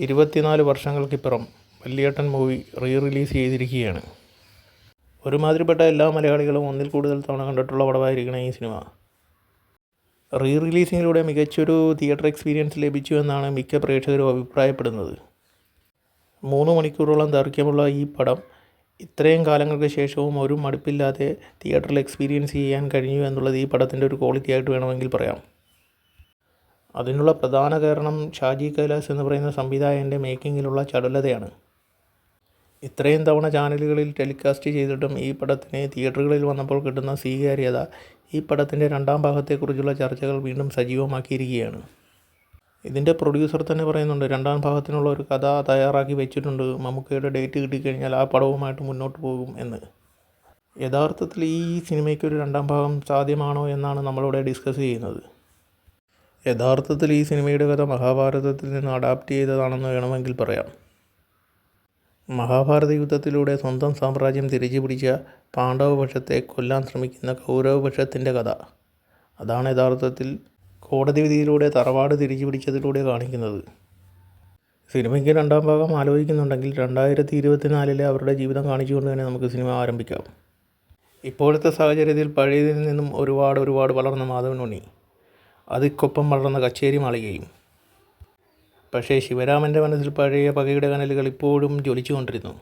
ഇരുപത്തിനാല് വർഷങ്ങൾക്കിപ്പുറം വല്യേട്ടൻ movie re release ചെയ്തിരിക്കുകയാണ്. ഒരുമാതിരിപ്പെട്ട എല്ലാ മലയാളികളും ഒന്നിൽ കൂടുതൽ തവണ കണ്ടിട്ടുള്ള പടമായിരിക്കണം ഈ സിനിമ. റീ റിലീസിങ്ങിലൂടെ മികച്ചൊരു തിയേറ്റർ എക്സ്പീരിയൻസ് ലഭിച്ചു എന്നാണ് മിക്ക പ്രേക്ഷകരും അഭിപ്രായപ്പെടുന്നത്. മൂന്ന് മണിക്കൂറോളം ദൈർഘ്യമുള്ള ഈ പടം ഇത്രയും കാലങ്ങൾക്ക് ശേഷവും ഒരു മടുപ്പില്ലാതെ തിയേറ്ററിൽ എക്സ്പീരിയൻസ് ചെയ്യാൻ കഴിഞ്ഞു എന്നുള്ളത് ഈ പടത്തിന്റെ ഒരു ക്വാളിറ്റി ആയിട്ട് വേണമെങ്കിൽ പറയാം. അതിനുള്ള പ്രധാന കാരണം ഷാജി കൈലാസ് എന്ന് പറയുന്ന സംവിധായകന്റെ മേക്കിങ്ങിലുള്ള ചടുലതയാണ്. ഇത്രയും തവണ ചാനലുകളിൽ ടെലികാസ്റ്റ് ചെയ്തിട്ടും ഈ പടത്തിന് തിയേറ്ററുകളിൽ വന്നപ്പോൾ കിട്ടുന്ന സ്വീകാര്യത ഈ പടത്തിന്റെ രണ്ടാം ഭാഗത്തെക്കുറിച്ചുള്ള ചർച്ചകൾ വീണ്ടും സജീവമാക്കിയിരിക്കുകയാണ്. ഇതിന്റെ പ്രൊഡ്യൂസർ തന്നെ പറയുന്നുണ്ട് രണ്ടാം ഭാഗത്തിനുള്ള ഒരു കഥ തയ്യാറാക്കി വെച്ചിട്ടുണ്ട്. മമ്മൂക്കയുടെ ഡേറ്റ് കിട്ടിക്കഴിഞ്ഞാൽ ആ പടവുമായിട്ട് മുന്നോട്ട് പോകും എന്ന്. യഥാർത്ഥത്തിൽ ഈ സിനിമയ്ക്ക് ഒരു രണ്ടാം ഭാഗം സാധ്യമാണോ എന്നാണ് നമ്മളിവിടെ ഡിസ്കസ് ചെയ്യുന്നത്. യഥാർത്ഥത്തിൽ ഈ സിനിമയുടെ കഥ മഹാഭാരതത്തിൽ നിന്ന് അഡാപ്റ്റ് ചെയ്തതാണെന്ന് വേണമെങ്കിൽ പറയാം. മഹാഭാരത യുദ്ധത്തിലൂടെ സ്വന്തം സാമ്രാജ്യം തിരിച്ചു പിടിച്ച പാണ്ഡവപക്ഷത്തെ കൊല്ലാൻ ശ്രമിക്കുന്ന കൗരവപക്ഷത്തിന്റെ കഥ. അതാണ് യഥാർത്ഥത്തിൽ കോടതി വിധിയിലൂടെ തറവാട് തിരിച്ചു പിടിച്ചതിലൂടെ കാണിക്കുന്നത്. സിനിമയ്ക്ക് രണ്ടാം ഭാഗം ആലോചിക്കുന്നുണ്ടെങ്കിൽ രണ്ടായിരത്തി ഇരുപത്തിനാലിലെ അവരുടെ ജീവിതം കാണിച്ചുകൊണ്ട് തന്നെ നമുക്ക് സിനിമ ആരംഭിക്കാം. ഇപ്പോഴത്തെ സാഹചര്യത്തിൽ പഴയതിൽ നിന്നും ഒരുപാട് ഒരുപാട് വളർന്ന മാധവൻ ഉണ്ണി. അതിക്കൊപ്പം വളർന്ന കച്ചേരി മാളികയും. പക്ഷേ ശിവരാമന്റെ മനസ്സിൽ പഴയ പകയുടെ കനലുകൾ ഇപ്പോഴും ജ്വലിച്ചുകൊണ്ടിരുന്നു.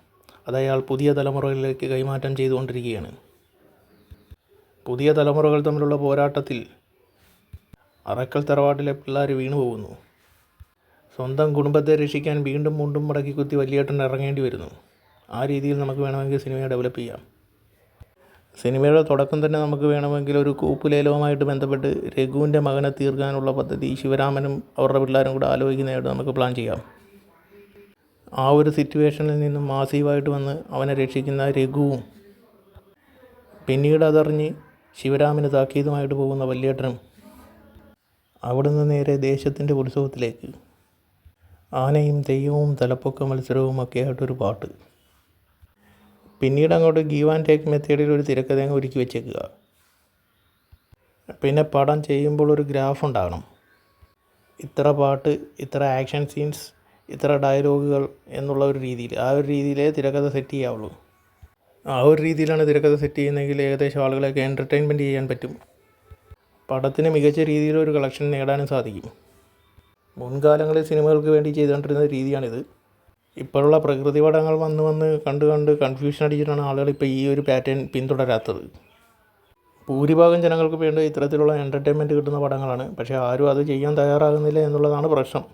അത് അയാൾ പുതിയ തലമുറകളിലേക്ക് കൈമാറ്റം ചെയ്തുകൊണ്ടിരിക്കുകയാണ്. പുതിയ തലമുറകൾ തമ്മിലുള്ള പോരാട്ടത്തിൽ അറക്കൽ തറവാട്ടിലെ പിള്ളേർ വീണു പോകുന്നു സ്വന്തം കുടുംബത്തെ രക്ഷിക്കാൻ വീണ്ടും മുണ്ടും മടക്കി കുത്തി വലിയേട്ടൻ ഇറങ്ങേണ്ടി വരുന്നു. ആ രീതിയിൽ നമുക്ക് വേണമെങ്കിൽ സിനിമയെ ഡെവലപ്പ് ചെയ്യാം. സിനിമയുടെ തുടക്കം തന്നെ നമുക്ക് വേണമെങ്കിൽ ഒരു കൂപ്പുലേലവുമായിട്ട് ബന്ധപ്പെട്ട് രഘുവിന്റെ മകനെ തീർക്കാനുള്ള പദ്ധതി ശിവരാമനും അവരുടെ പിള്ളേരും കൂടെ ആലോചിക്കുന്നതായിട്ട് നമുക്ക് പ്ലാൻ ചെയ്യാം. ആ ഒരു സിറ്റുവേഷനിൽ നിന്നും മാസീവായിട്ട് വന്ന് അവനെ രക്ഷിക്കുന്ന രഘുവും പിന്നീട് അതറിഞ്ഞ് ശിവരാമന് താക്കീതുമായിട്ട് പോകുന്ന വല്യേട്ടനും അവിടുന്ന് നേരെ ദേശത്തിന്റെ ഉത്സവത്തിലേക്ക്. ആനയും തെയ്യവും തലപ്പൊക്ക മത്സരവും ഒക്കെ ആയിട്ടൊരു പാട്ട്. പിന്നീട് അങ്ങോട്ട് ഗീവ് ആൻഡ് ടേക്ക് മെത്തേഡിൽ ഒരു തിരക്കഥ ഒരുക്കി വെച്ചേക്കുക. പിന്നെ പടം ചെയ്യുമ്പോൾ ഒരു ഗ്രാഫ് ഉണ്ടാകണം. ഇത്ര പാട്ട് ഇത്ര ആക്ഷൻ സീൻസ് ഇത്ര ഡയലോഗുകൾ എന്നുള്ള ഒരു രീതിയിൽ. ആ ഒരു രീതിയിലേ തിരക്കഥ സെറ്റ് ചെയ്യാവുള്ളൂ. ആ ഒരു രീതിയിലാണ് തിരക്കഥ സെറ്റ് ചെയ്യുന്നതെങ്കിൽ ഏകദേശം ആളുകളെയൊക്കെ എന്റർടൈൻമെന്റ് ചെയ്യാൻ പറ്റും. പടത്തിന് മികച്ച രീതിയിൽ ഒരു കളക്ഷൻ നേടാനും സാധിക്കും. മുൻകാലങ്ങളിൽ സിനിമകൾക്ക് വേണ്ടി ചെയ്തുകൊണ്ടിരുന്ന രീതിയാണിത്. ഇപ്പോഴുള്ള പ്രകൃതി പടങ്ങൾ വന്ന് വന്ന് കണ്ട് കണ്ട് കൺഫ്യൂഷൻ അടിച്ചിട്ടാണ് ആളുകൾ ഇപ്പോൾ ഈ ഒരു പാറ്റേൺ പിന്തുടരാത്തത്. ഭൂരിഭാഗം ജനങ്ങൾക്ക് വേണ്ട ഇത്തരത്തിലുള്ള എന്റർടൈൻമെന്റ് കിട്ടുന്ന പടങ്ങളാണ്. പക്ഷേ ആരും അത് ചെയ്യാൻ തയ്യാറാകുന്നില്ല എന്നുള്ളതാണ് പ്രശ്നം.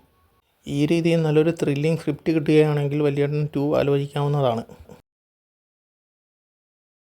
ഈ രീതിയിൽ നല്ലൊരു ത്രില്ലിംഗ് സ്ക്രിപ്റ്റ് കിട്ടുകയാണെങ്കിൽ വലിയ ടു ആലോചിക്കാവുന്നതാണ്.